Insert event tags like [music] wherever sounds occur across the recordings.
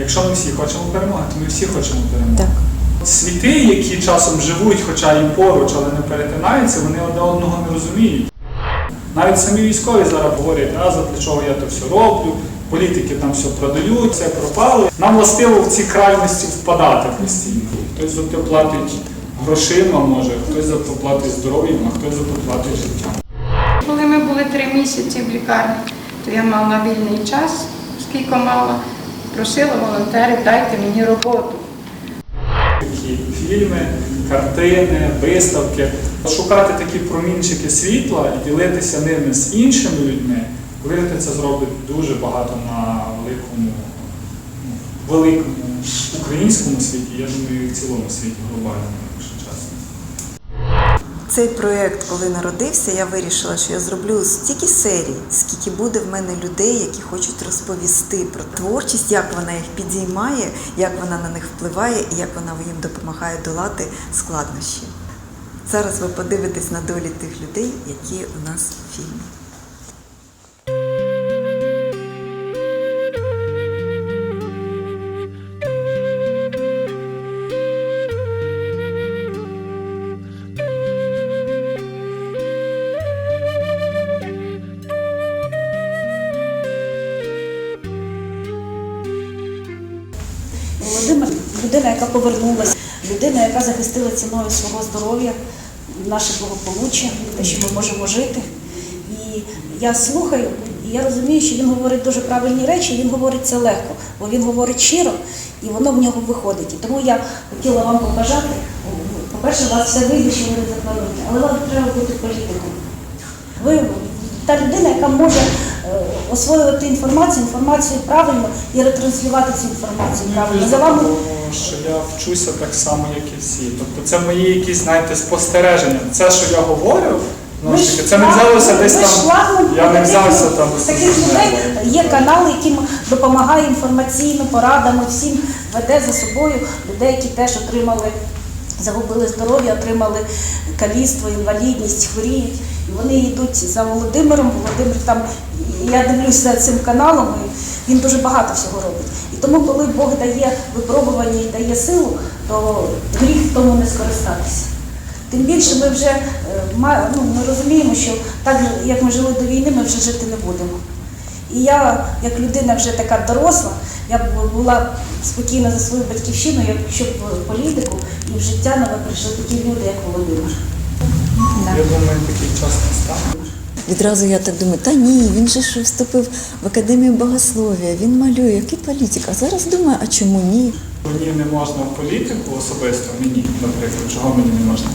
Якщо ми всі хочемо перемоги, то ми всі хочемо перемоги. Так. Світи, які часом живуть, хоча і поруч, але не перетинаються, вони одне одного не розуміють. Навіть самі військові зараз говорять, а за чого я то все роблю, політики там все продають, все пропало. Нам властиво в ці крайності впадати постійно. Хтось за те платить грошима, може, хтось за то платить здоров'ям, а хтось за то платить життям. Коли ми були три місяці в лікарні, то я мала вільний час, скільки мала, просила волонтери, дайте мені роботу. Фільми, картини, виставки. Шукати такі промінчики світла і ділитися ними з іншими людьми, повірте, це зробить дуже багато на великому, ну, великому українському світі, я думаю, і в цілому світі глобальному. Цей проєкт, коли народився, я вирішила, що я зроблю стільки серій, скільки буде в мене людей, які хочуть розповісти про творчість, як вона їх підіймає, як вона на них впливає і як вона їм допомагає долати складнощі. Зараз ви подивитесь на долі тих людей, які у нас в фільмі. Ціною свого здоров'я, наше благополуччя, те, що ми можемо жити. І я слухаю, і я розумію, що він говорить дуже правильні речі, він говорить це легко, бо він говорить щиро, і воно в нього виходить. І тому я хотіла вам побажати, по-перше, у вас все вийде, що ви заплануєте, але вам треба бути політиком. Ви та людина, яка може е, освоювати інформацію, інформацію правильно і ретранслювати цю інформацію правильно. За вами Тому що я вчуся так само, як і всі. Тобто це мої якісь, знаєте, спостереження. Це, що я говорю, ну, ж таки, це не взялося десь там. Я не взявся там. з Таких людей є канали, яким допомагає інформаційно, порадами, всім веде за собою людей, які теж отримали, загубили здоров'я, отримали каліцтво, інвалідність, хворіють. І вони йдуть за Володимиром. Володимир там, я дивлюся цим каналом, і він дуже багато всього робить. Тому, коли Бог дає випробування і дає силу, то гріх в тому не скористатися. Тим більше ми вже е, ну, ми розуміємо, що так як ми жили до війни, ми вже жити не будемо. І я, як людина вже така доросла, я б була спокійна за свою батьківщину, якщо б політику і в життя нове прийшли такі люди, як Володимир. Я думаю, такий час настане. Відразу я так думаю, та ні, він же ж вступив в академію богослов'я, він малює, який політик. А зараз думаю, а чому ні? Мені не можна в політику особисто, мені, наприклад, чого мені не можна.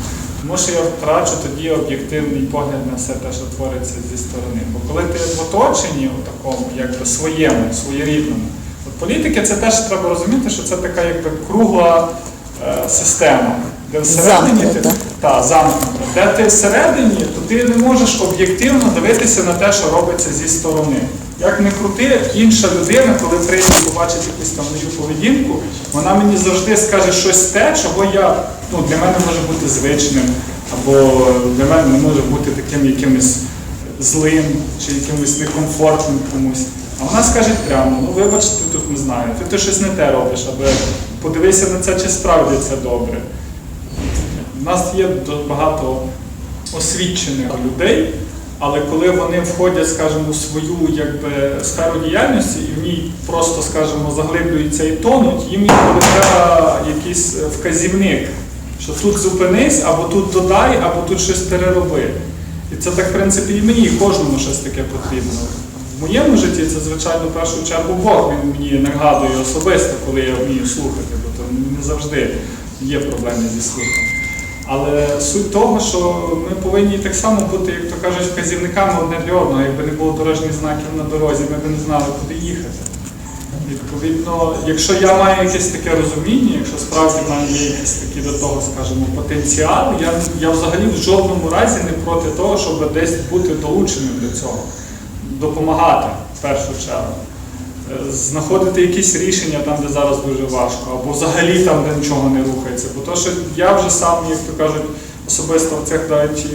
Тому що я втрачу тоді об'єктивний погляд на все те, що твориться зі сторони. Бо коли ти в оточенні у такому, якби своєму, своєрідному, от політики це теж треба розуміти, що це така якби кругла е, система. Де всередині ти, та, замкнута. Де ти всередині, то ти не можеш об'єктивно дивитися на те, що робиться зі сторони. Як не крути, інша людина, коли прийде побачить якусь там мою поведінку, вона мені завжди скаже щось те, чого я ну, для мене може бути звичним, або для мене не може бути таким якимось злим чи якимось некомфортним комусь. А вона скаже прямо, ну вибач, ти тут не знаю, ти, ти щось не те робиш, аби подивися на це, чи справді це добре. У нас є багато освічених людей, але коли вони входять, скажімо, у свою якби, сферу діяльності і в ній просто, скажімо, заглиблюються і тонуть, їм інколи треба якийсь е, вказівник, що тут зупинись, або тут додай, або тут щось перероби. І це так, в принципі, і мені, і кожному щось таке потрібно. В моєму житті це, звичайно, в першу чергу Бог він мені нагадує особисто, коли я вмію слухати, бо то не завжди є проблеми зі слухом. Але суть того, що ми повинні так само бути, як то кажуть, вказівниками одне для одного. Якби не було дорожніх знаків на дорозі, ми б не знали, куди їхати. Відповідно, якщо я маю якесь таке розуміння, якщо справді в мене є якийсь такий до того, скажімо, потенціал, я, я взагалі в жодному разі не проти того, щоб десь бути долученим до цього, допомагати в першу чергу. Знаходити якісь рішення там, де зараз дуже важко, або взагалі там, де нічого не рухається. Бо то, що я вже сам, як то кажуть, особисто в цих навіть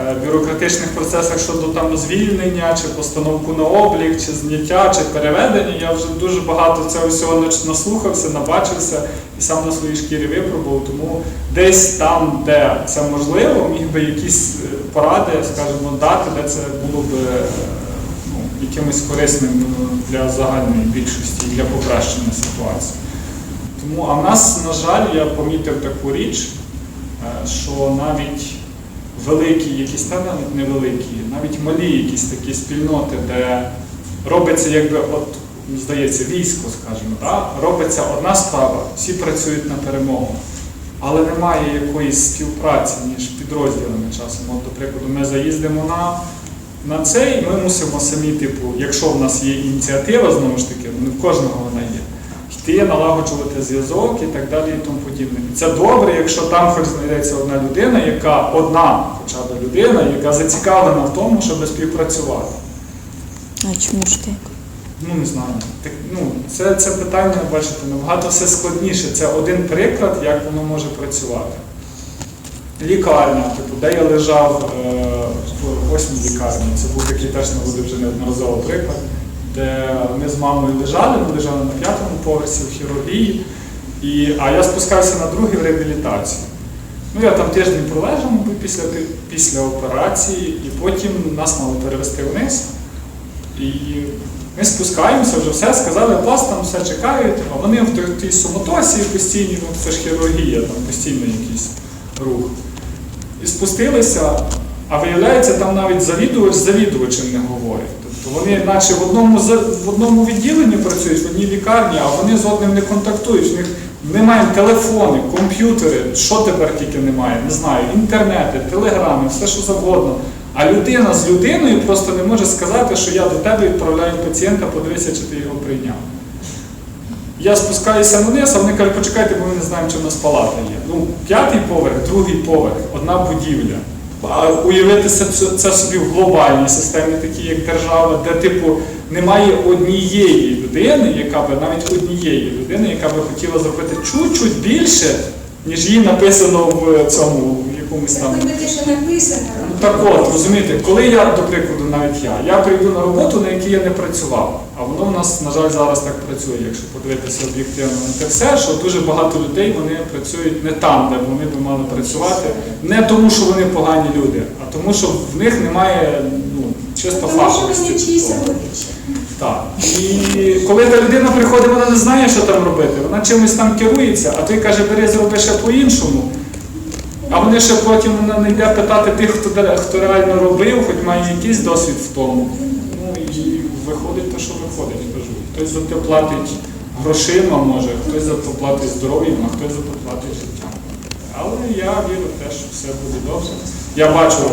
е, бюрократичних процесах щодо там звільнення, чи постановку на облік, чи зняття, чи переведення. Я вже дуже багато цього всього наслухався, набачився і сам на своїй шкірі випробував. Тому десь там, де це можливо, міг би якісь е, поради, скажімо, дати, де це було б е, якимось корисним е, для загальної більшості і для покращення ситуації. Тому, а в нас, на жаль, я помітив таку річ, е, що навіть великі, якісь та навіть невеликі, навіть малі якісь такі спільноти, де робиться якби, от, здається, військо, скажімо, да? робиться одна справа, всі працюють на перемогу. Але немає якоїсь співпраці між підрозділами часом. От, до прикладу, ми заїздимо на, на цей, ми мусимо самі, типу, якщо в нас є ініціатива, знову ж таки, ну, не в кожного вона є, йти, налагоджувати зв'язок і так далі і тому подібне. І це добре, якщо там хоч знайдеться одна людина, яка одна хоча б людина, яка зацікавлена в тому, щоб співпрацювати. А чому ж так? Ну не знаю. Так, ну, це, це питання, бачите, набагато все складніше. Це один приклад, як воно може працювати. Лікарня, типу, де я лежав е, в восьмій лікарні, це був такий теж наводив вже неодноразово приклад, де ми з мамою лежали, ми лежали на п'ятому поверсі в хірургії, і, а я спускався на другий в реабілітацію. Ну, я там тиждень пролежав після, після операції, і потім нас мали перевести вниз. І ми спускаємося, вже все, сказали, вас там все чекають, а вони в тій суматосі постійній, ну це ж хірургія, там постійно якийсь рух. І спустилися, а виявляється, там навіть завідувач з завідувачем не говорить. Тобто вони наче в одному, в одному відділенні працюють, в одній лікарні, а вони з одним не контактують. В них маємо телефони, комп'ютери, що тепер тільки немає, не знаю, інтернети, телеграми, все що завгодно. А людина з людиною просто не може сказати, що я до тебе відправляю пацієнта, подивися, чи ти його прийняв. Я спускаюся вниз, а вони кажуть, почекайте, бо ми не знаємо, чи в нас палата є. Ну, п'ятий поверх, другий поверх, одна будівля. А уявити це, собі в глобальній системі, такій як держава, де типу немає однієї людини, яка би навіть однієї людини, яка би хотіла зробити чуть-чуть більше, ніж їй написано в цьому в якомусь там. таке, що написано. Так от, розумієте, коли я, до прикладу, навіть я, я прийду на роботу, на якій я не працював, а воно в нас, на жаль, зараз так працює, якщо подивитися об'єктивно на те все, що дуже багато людей вони працюють не там, де вони би мали працювати, не тому, що вони погані люди, а тому, що в них немає ну, чисто фаховості. Так. І коли та людина приходить, вона не знає, що там робити, вона чимось там керується, а той каже, бери, зроби ще по-іншому. А вони ще потім вона не йде питати тих, хто, хто реально робив, хоч має якийсь досвід в тому. Ну і виходить те, що виходить, кажу. Хтось за те платить грошима, може, хтось за то платить здоров'ям, а хтось за то платить життям. Але я вірю в те, що все буде добре. Я бачу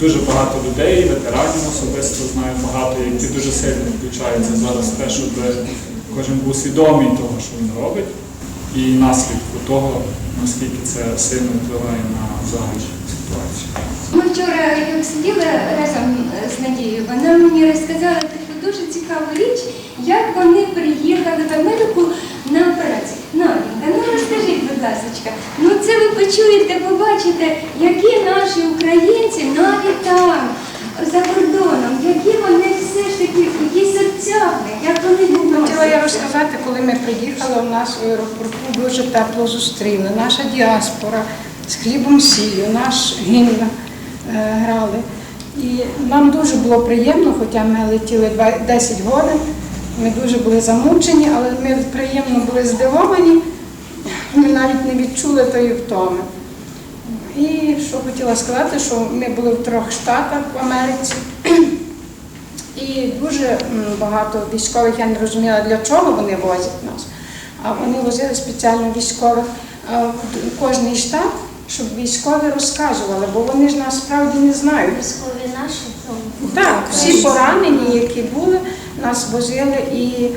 дуже багато людей, ветеранів особисто знаю багато, які дуже сильно включаються зараз в те, щоб кожен був свідомий того, що він робить, і наслідку того, наскільки це сильно впливає на загальну ситуацію. Ми вчора як сиділи разом з Надією, вона мені розказала таку дуже цікаву річ, як вони приїхали в Америку на операцію. Наденька, ну розкажіть, будь ласка, ну це ви почуєте, побачите, які наші українці навіть там, за кордоном, які вони все ж таки, які серцями, як вони Хотіла я відносяться. розказати, приїхали, у нас в аеропорту дуже тепло зустріли. Наша діаспора з хлібом сіллю, наш гімн е, грали. І нам дуже було приємно, хоча ми летіли 10 годин, ми дуже були замучені, але ми приємно були здивовані, ми навіть не відчули тої втоми. І що хотіла сказати, що ми були в трьох штатах в Америці. І дуже багато військових, я не розуміла, для чого вони возять нас. А вони возили спеціально військових в кожний штаб, щоб військові розказували, бо вони ж насправді не знають. Військові наші, Так, всі поранені, які були, нас возили і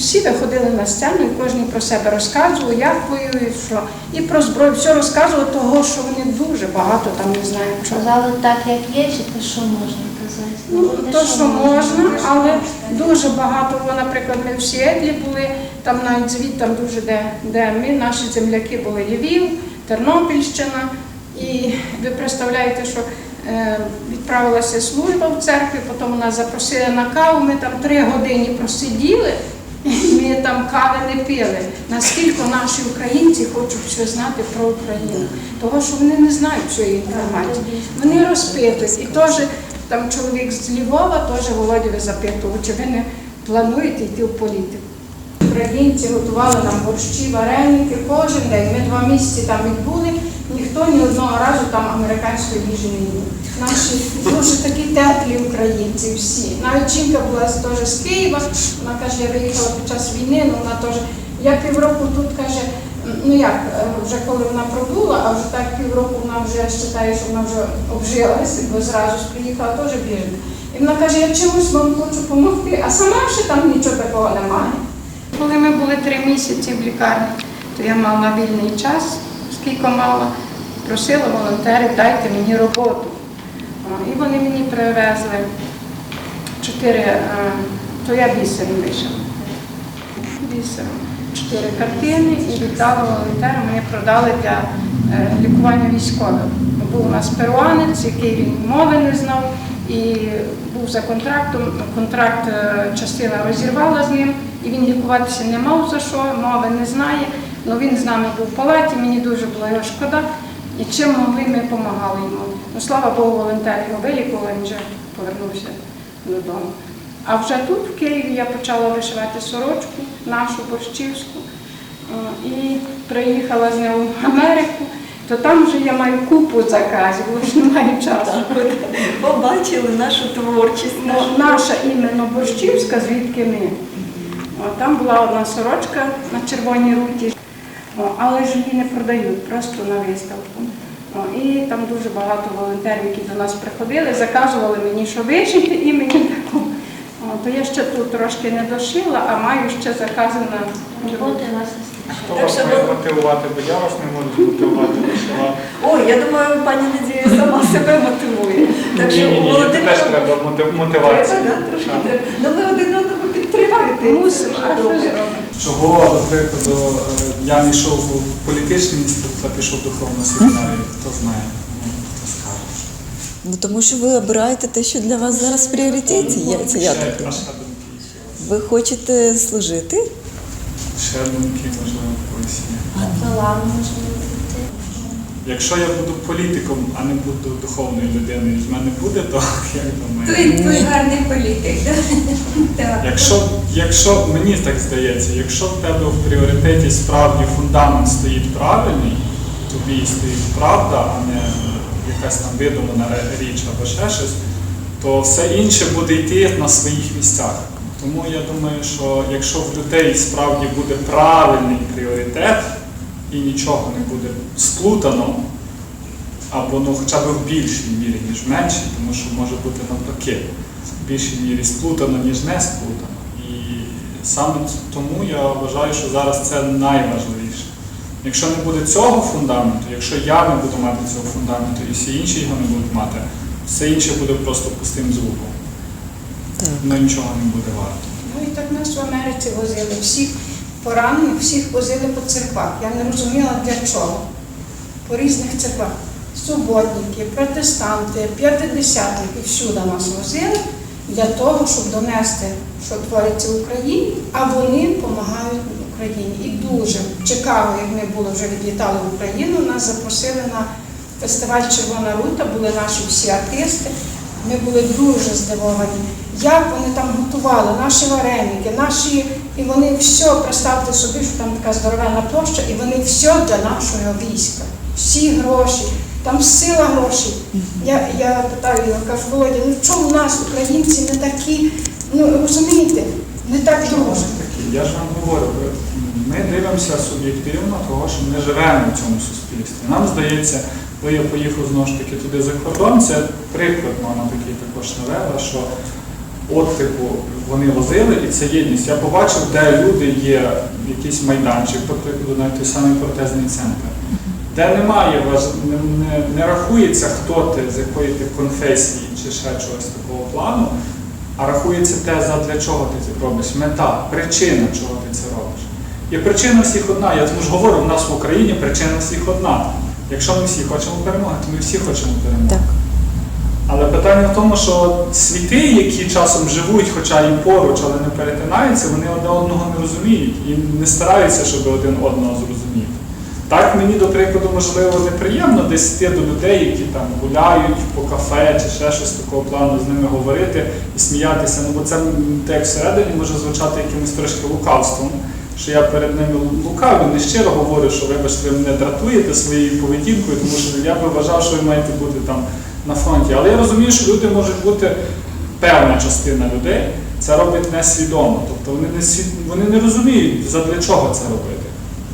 всі виходили на сцену, і кожен про себе розказував, як воюють, що. І про зброю, все розказував, того, що вони дуже багато там не знають чого. Казали так, як є, чи те, що можна казати? Ну, то, що можна, але дуже багато, бо, наприклад, ми в Сіетлі були, там навіть звідти там дуже, де, де ми, наші земляки були Львів, Тернопільщина. І ви представляєте, що е, відправилася служба в церкві, потім нас запросили на каву, ми там три години просиділи, ми там кави не пили. Наскільки наші українці хочуть все знати про Україну, того що вони не знають цієї інформації. Вони розпитують. І теж там чоловік з Львова, теж Володя запитував, чи ви не плануєте йти в політику. Українці готували нам борщі, вареники кожен день. Ми два місяці там відбули, ніхто ні одного разу там американської їжі не їв. Наші дуже такі теплі українці всі. Навіть жінка була теж з Києва, вона каже, я виїхала під час війни, ну вона теж, я півроку тут каже, ну як, е, вже коли вона пробула, а вже так півроку вона вже вважає, що вона вже обжилася, бо зразу ж приїхала теж біженка. І вона каже, я чомусь вам хочу допомогти, а сама ще там нічого такого немає. Коли ми були три місяці в лікарні, то я мала вільний час, скільки мала, просила волонтерів, дайте мені роботу. І вони мені привезли чотири, е, то я бісером вийшла. Бісером. Чотири картини і віддала волонтерам, вони продали для е, лікування військових. Був у нас перуанець, який він мови не знав і був за контрактом. Контракт е, частина розірвала з ним, і він лікуватися не мав за що, мови не знає. Ну він з нами був в палаті, мені дуже було його шкода. І чим могли, ми допомагали йому. Ну, слава Богу, волонтери його вилікували, він вже повернувся додому. А вже тут, в Києві, я почала вишивати сорочку, нашу борщівську, і приїхала з нею в Америку, то там вже я маю купу заказів, бо ж не маю часу. Побачили нашу творчість. Ну, наша іменно борщівська, звідки ми. Там була одна сорочка на червоній руті, але ж її не продають, просто на виставку. О, і там дуже багато волонтерів, які до нас приходили, заказували мені, що вишити, і мені таку. То я ще тут трошки не дошила, а маю ще закази на роботи. Хто вас має мотивувати, бо я вас не можу мотивувати вишивати. Ой, я думаю, пані Надія сама себе мотивує. Так що Ні, ні, ні, Володимир- теж треба мотив- мотивація. Треба, да, трошки треба. Ну ви один одного підтримуєте. Мусимо, а що зробимо? Чого, до прикладу, е, я не йшов в політичний інститут, а пішов в духовну семінарію, хто знає, ну, хто скаже. Ну тому що ви обираєте те, що для вас зараз в пріоритеті. Я, це я так. думаю. Ви хочете служити? Ще думки, можливо, колись є. Якщо я буду політиком, а не буду духовною людиною, з мене буде, то як думаю. Той, той гарний політик, [laughs] так? Якщо, якщо мені так здається, якщо в тебе в пріоритеті справді фундамент стоїть правильний, тобі стоїть правда, а не якась там видумана річ або ще щось, то все інше буде йти на своїх місцях. Тому я думаю, що якщо в людей справді буде правильний пріоритет і нічого не буде сплутано, або ну, хоча б в більшій мірі, ніж в меншій, тому що може бути навпаки в більшій мірі сплутано, ніж не сплутано. І саме тому я вважаю, що зараз це найважливіше. Якщо не буде цього фундаменту, якщо я не буду мати цього фундаменту і всі інші його не будуть мати, все інше буде просто пустим звуком. Ну нічого не буде варто. Ну і так нас в Америці возили всіх поранених, всіх возили по церквах. Я не розуміла для чого. По різних церквах. Суботники, протестанти, п'ятидесятники всюди нас возили для того, щоб донести, що твориться в Україні, а вони допомагають Україні. І дуже цікаво, як ми були вже відлітали в Україну, нас запросили на фестиваль Червона рута, були наші всі артисти. Ми були дуже здивовані, як вони там готували наші вареники, наші, і вони все, представте собі, що там така здоровенна площа, і вони все для нашого війська. Всі гроші, там сила грошей. Я, я питаю його, кажу, Володя, ну чому в нас українці не такі, ну розумієте, не так дружні? Я ж вам говорю, ми дивимося суб'єктивно, того, що ми живемо в цьому суспільстві. Нам здається, коли я поїхав знову ж таки туди за кордон, це приклад мама такий також навела, що от типу вони возили і це єдність. Я побачив, де люди є, якийсь майданчик, до прикладу, навіть той самий протезний центр, де немає не, не, не рахується, хто ти, з якої ти конфесії чи ще чогось такого плану, а рахується те, задля чого ти це робиш, мета, причина, чого ти це робиш. І причина всіх одна. Я тому ж говорю, в нас в Україні причина всіх одна. Якщо ми всі хочемо перемоги, то ми всі хочемо перемоги. Так. Але питання в тому, що світи, які часом живуть, хоча і поруч, але не перетинаються, вони одне одного не розуміють і не стараються, щоб один одного зрозуміти. Так мені, до прикладу, можливо, неприємно десь йти до людей, які там гуляють по кафе чи ще щось такого плану, з ними говорити і сміятися. Ну бо це так всередині може звучати якимось трошки лукавством, що я перед ними лукавий, не щиро говорю, що вибачте, ви мене дратуєте своєю поведінкою, тому що я би вважав, що ви маєте бути там на фронті. Але я розумію, що люди можуть бути певна частина людей це робить несвідомо. Тобто вони не вони не розуміють, задля чого це робити.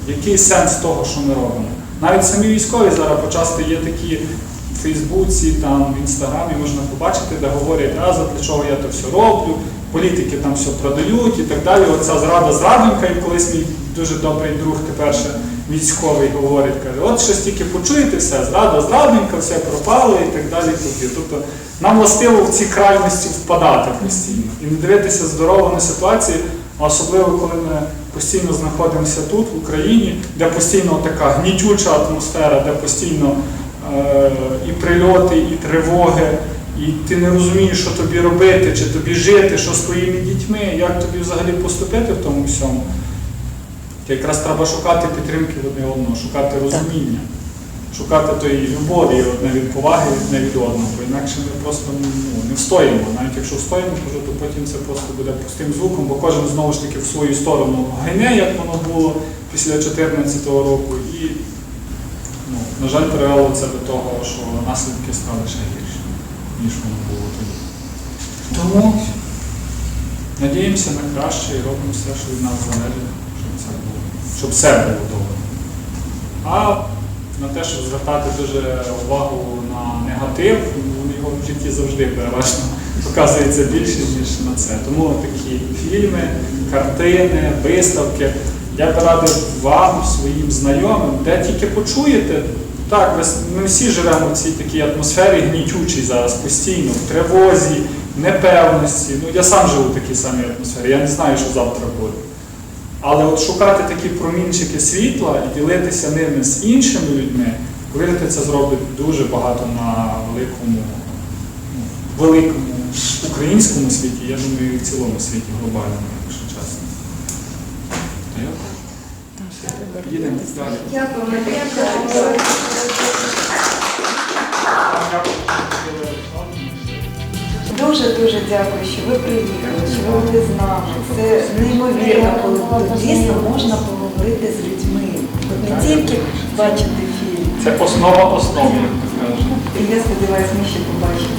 Який сенс того, що ми робимо? Навіть самі військові зараз почасти є такі в Фейсбуці, там в інстаграмі можна побачити, де говорять, а задля чого я це все роблю, політики там все продають і так далі. Оця зрада зрадонька, і колись мій дуже добрий друг, тепер ще військовий говорить, каже, от щось тільки почуєте все, зрада, зрадонька, все пропало і так далі. Тобто нам властиво в ці крайності впадати постійно і не дивитися здорово на ситуації, особливо коли ми постійно знаходимося тут, в Україні, де постійно така гнітюча атмосфера, де постійно е, і прильоти, і тривоги, і ти не розумієш, що тобі робити, чи тобі жити, що з твоїми дітьми, як тобі взагалі поступити в тому всьому. То якраз треба шукати підтримки одне одного, шукати розуміння, шукати тої любові одне від поваги одне від одного, бо інакше ми просто ну, не встоїмо. Навіть якщо встоїмо, то, то потім це просто буде пустим звуком, бо кожен знову ж таки в свою сторону гине, як воно було після 2014 року, і, ну, на жаль, привело це до того, що наслідки стали ще гірші, ніж воно було тоді. Тому надіємося на краще і робимо все, що від нас залежить, щоб все було добре. А на те, щоб звертати дуже увагу на негатив, ну, його в житті завжди переважно [laughs] показується більше, ніж на це. Тому такі фільми, картини, виставки. Я б радив вам, своїм знайомим, де тільки почуєте. Так, ми всі живемо в цій такій атмосфері гнітючій зараз постійно, в тривозі, непевності. Ну, я сам живу в такій самій атмосфері, я не знаю, що завтра буде. Але от шукати такі промінчики світла і ділитися ними з іншими людьми, повірте, це зробить дуже багато на великому, ну, великому українському світі, я думаю, і в цілому світі глобальному, якщо чесно. Їдемо далі. Дякую. Дуже дуже дякую, що ви приїхали, що ви були з нами. Це неймовірно, коли тут дійсно можна поговорити з людьми. От не тільки бачити фільм. Це основа основи, як то кажуть. І я сподіваюся, ми ще побачимо.